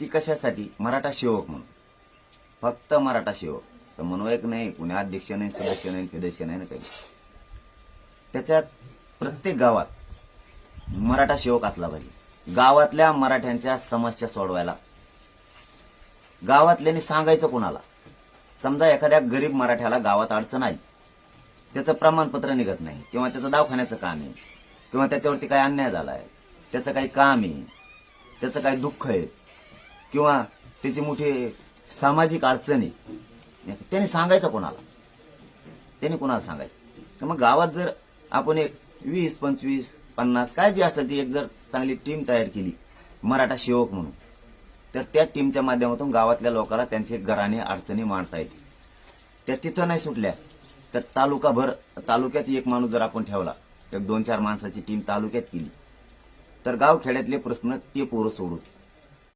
ती कशासाठी? मराठा सेवक म्हणून. फक्त मराठा सेवक समन्वयक नाही कुणी अध्यक्ष नाही सदस्य नाही सदस्य नाही ना काही. त्याच्यात प्रत्येक गावात मराठा सेवक असला पाहिजे. गावातल्या मराठ्यांच्या समस्या सोडवायला. गावातल्यानी सांगायचं कोणाला? समजा एखाद्या गरीब मराठ्याला गावात अडचण आली. त्याचं प्रमाणपत्र निघत नाही किंवा त्याचं दवाखान्याचं काम आहे किंवा त्याच्यावरती काही अन्याय झालाय त्याचं काही काम आहे त्याचं काही दुःख आहे किंवा त्याचे मोठे सामाजिक अडचणी. त्याने सांगायचं कोणाला? त्याने कोणाला सांगायचं? तर मग गावात जर आपण एक वीस पंचवीस पन्नास काय जी असेल ती एक जर चांगली टीम तयार केली मराठा सेवक म्हणून तर त्या टीमच्या माध्यमातून गावातल्या लोकांना त्यांचे घराने अडचणी मांडता येतील. त्या तिथं नाही सुटल्या तर तालुकाभर तालुक्यात एक माणूस जर आपण ठेवला एक दोन चार माणसाची टीम तालुक्यात केली तर गाव खेड्यातले प्रश्न ते पोरं सोडवतील.